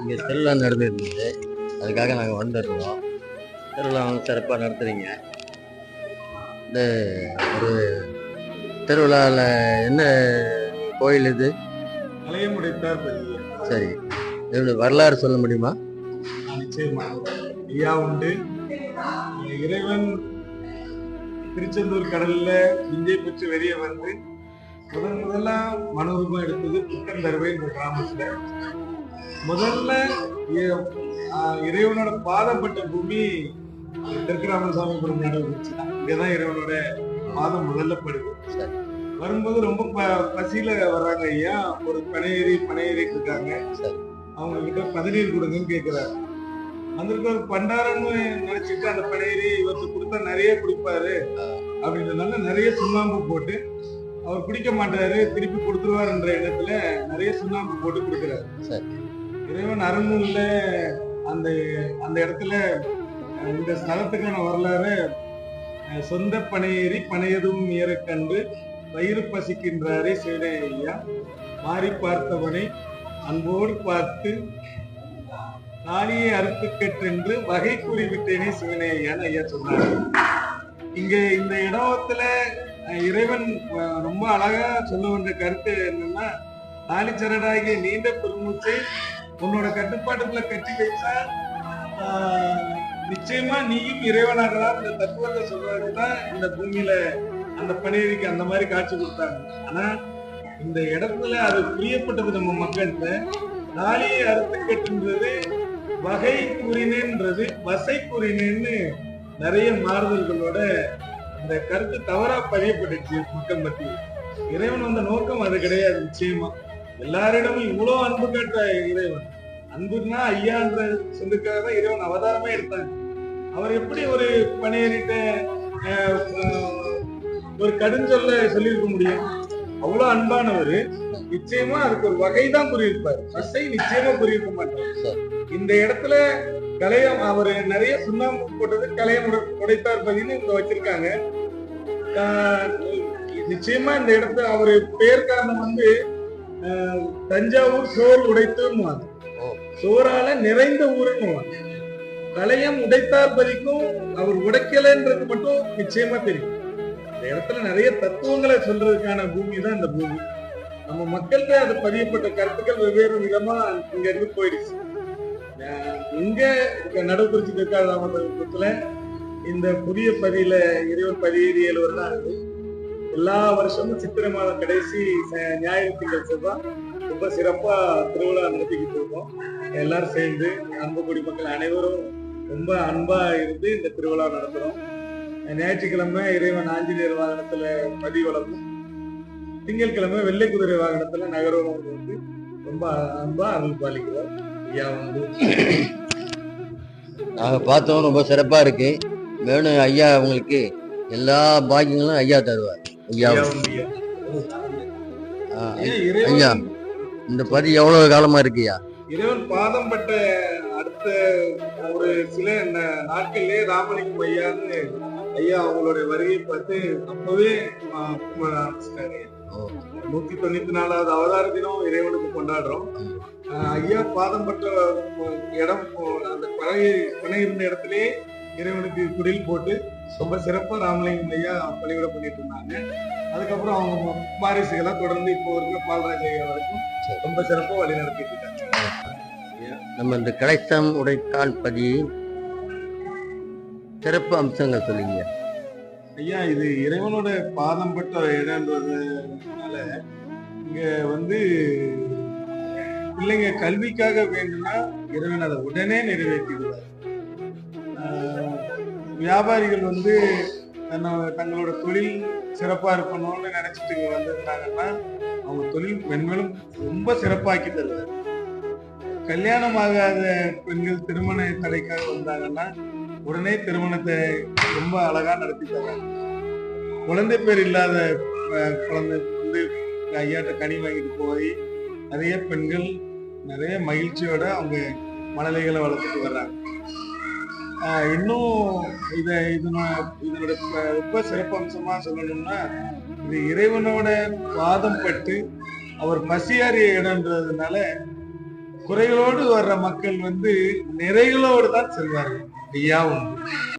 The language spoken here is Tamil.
இங்கே திருவிழா நடந்துருந்தது. அதுக்காக நாங்கள் வந்திருந்தோம். திருவிழா வந்து சிறப்பாக நடத்துகிறீங்க இந்த ஒரு திருவிழாவில் என்ன கோயில் இது? சரி. இதோட வரலாறு சொல்ல முடியுமா? நிச்சயமா ஐயா உண்டு. இறைவன் திருச்செந்தூர் கடல்ல விஞ்சை பெற்று வெளியே வந்து முதன் முதல்ல மனோரூபம் எடுத்தது புத்தந்தருவை இந்த கிராமத்துல. முதல்ல இறைவனோட பாதப்பட்ட பூமி திருக்கராமசாமி குடும்ப நடுவுச்சு இங்கதான் இறைவனோட பாதம் முதல்ல படுது. வரும்போது ரொம்ப பசியில வர்றாங்க ஐயா ஒரு பனையேறி பனையேறிட்டு இருக்காங்க சரி. அவங்க கிட்ட பதநீர் கொடுங்கன்னு கேக்குறாரு வந்திருக்க பண்டாரன்னு நினைச்சிட்டு அந்த பனையேறி இவருக்கு கொடுத்தா நிறைய குடிப்பாரு அப்படின்றதுனால நிறைய சுண்ணாம்பு போட்டு அவர் குடிக்க மாட்டாரு திருப்பி கொடுத்துருவாருன்ற எண்ணத்துல நிறைய சுண்ணாம்பு போட்டு கொடுக்குறாரு சரி. இறைவன் அருள்நூல்ல அந்த அந்த இடத்துல இந்த ஸ்தலத்துக்கான வரலாறு சொந்த பனையேறி பனையதும் ஏற கண்டு வயிறு பசிக்கின்றாரே சிவனே ஐயா. மாறி பார்த்தவனை அன்போடு பார்த்து நாளியை அறுத்துக்கெற்றென்று வகை கூறிவிட்டேனே சிவனே ஐயான்னு ஐயா சொன்னார். இங்க இந்த இடத்துல இறைவன் ரொம்ப அழகா சொல்ல வந்த கருத்து என்னன்னா தாலிச்சரடாகிய நீண்ட பெருமூச்சை உன்னோட கட்டுப்பாட்டுக்குள்ள கட்டி வைத்தா நிச்சயமா நீயும் இறைவனாகலாம். இந்த தத்துவத்தை சொல்றதுதான் இந்த பூமியில அந்த பணியறிக்கு அந்த மாதிரி காட்சி கொடுத்தாங்க. ஆனா இந்த இடத்துல அது புரியப்பட்டது நம்ம மக்கள்கிட்ட தாலியை அறுத்து கட்டுன்றது வகை கூறினேன்றது வசை கூறினேன்னு நிறைய மாறுதல்களோட இந்த கருத்து தவறா பதியப்பட்டுச்சு மக்கள் மத்தியில். இறைவன் வந்த நோக்கம் அது கிடையாது நிச்சயமா. எல்லாரிடமும் இவ்வளவு அன்பு கேட்ட இறைவன். அன்புன்னா ஐயான்ற சொல்லுக்காக தான் இறைவன் அவதாரமே எடுத்தாங்க. அவர் எப்படி ஒரு பணியேறிட்ட ஒரு கடுஞ்சொல்ல சொல்லியிருக்க முடியும். அவ்வளவு அன்பானவர். நிச்சயமா அதுக்கு ஒரு வகை தான் புரியிருப்பார் வசை நிச்சயமா புரியிருக்க மாட்டார். இந்த இடத்துல கலையம் அவர் நிறைய சுண்ணாம்பு போட்டது கலையம் உடை- உடைத்தார் பதின்னு இங்க வச்சிருக்காங்க. நிச்சயமா இந்த இடத்துல அவர் பெயர் காரணம் வந்து தஞ்சாவூர் சோர் உடைத்துன்னு ஓ. சோறால நிறைந்த ஊருன்னு கலையம் உடைத்தார் பதிக்கும் அவர் உடைக்கலைன்றது மட்டும் நிச்சயமா தெரியும். இந்த இடத்துல நிறைய தத்துவங்களை சொல்றதுக்கான பூமி தான் இந்த பூமி. நம்ம மக்கள்கிட்ட அது பதியப்பட்ட கருத்துக்கள் வெவ்வேறு விதமா இங்க இருந்து போயிடுச்சு. இங்க இருக்க நடுக்குறிச்சி தெற்காதாமத்துல இந்த புதிய பதியில இருபது பதினேழு ஏழு வருடம் ஆகுது. எல்லா வருஷமும் சித்திரை மாதம் கடைசி ஞாயிறு திங்கள் செவ்வாய் ரொம்ப சிறப்பா திருவிழா நடத்திக்கிட்டு இருக்கோம். எல்லாரும் சேர்ந்து அன்பு குடிமக்கள் அனைவரும் ரொம்ப அன்பா இருந்து இந்த திருவிழா நடத்துறோம். ஞாயிற்றுக்கிழமை இறைவன் ஆஞ்சநேயர் வாகனத்துல பதிவளமும் திங்கட்கிழமை வெள்ளை குதிரை வாகனத்துல நகரம் வந்து ரொம்ப அன்பா அருள் பாலிக்கிறோம் ஐயா வந்து. நாங்கள் பார்த்தோம் ரொம்ப சிறப்பாக இருக்கு. வேணும் ஐயா உங்களுக்கு எல்லா பாக்கியங்களும் ஐயா தருவார். ஐயா ஐயா இந்த பதி எவ்வளவு காலமா இருக்குயா இறைவன் பாதம் பட்ட அடுத்த ஒரு சில நாட்கள்லயே ராமலிங்கம் ஐயான்னு ஐயா அவங்களுடைய வருகையை பார்த்து அப்பவே ஆ, கும்பிட நூத்தி தொண்ணூத்தி நாலாவது அவதார தினம் இறைவனுக்கு கொண்டாடுறோம். ஐயா பாதம் பட்ட இடம் அந்த பழகை பனை இருந்த இடத்துலயே இறைவனுக்கு குடில் போட்டு ரொம்ப சிறப்பா ராமலிங்கம் ஐயா பணிவிட பண்ணிட்டு இருந்தாங்க. அதுக்கப்புறம் அவங்க வாரிசுகளாம் தொடர்ந்து இப்போ இருக்கிற பால்ராஜ் ஐயா வரைக்கும் ரொம்ப சிறப்பாக வழி நடத்திட்டு இருக்காங்க. நம்ம இந்த கிடைத்தம் உடைத்தால் பதி சிறப்பு அம்சங்கள் சொல்லிங்க. ஐயா இது இறைவனோட பாதம் பட்ட இடம்ன்றதுனால இங்க வந்து பிள்ளைங்க கல்விக்காக வேண்டும்னா இறைவன் அதை உடனே நிறைவேற்றிடுவார். வியாபாரிகள் வந்து தன்னை தங்களோட தொழில் சிறப்பா இருக்கணும்னு நினைச்சிட்டு இங்க வந்திருந்தாங்கன்னா அவங்க தொழில் மென்மேலும் ரொம்ப சிறப்பாக்கி தருவார். கல்யாணம் ஆகாத பெண்கள் திருமண தலைக்காக வந்தாங்கன்னா உடனே திருமணத்தை ரொம்ப அழகா நடத்தி தர்றாங்க குழந்தை பேர் இல்லாத குழந்தை வந்து ஐயாட்ட கனி வாங்கிட்டு போய் நிறைய பெண்கள் நிறைய மகிழ்ச்சியோட அவங்க மழலைகளை வளர்த்துட்டு வர்றாங்க. இன்னும் இதை இதனோட இதனோட ரொம்ப சிறப்பம்சமா சொல்லணும்னா இது இறைவனோட வாதம் பட்டு அவர் பசியாறிய இடம்ன்றதுனால குறைகளோடு வர்ற மக்கள் வந்து நிறைகளோடு தான் செல்வார்கள். ஐயா உண்டு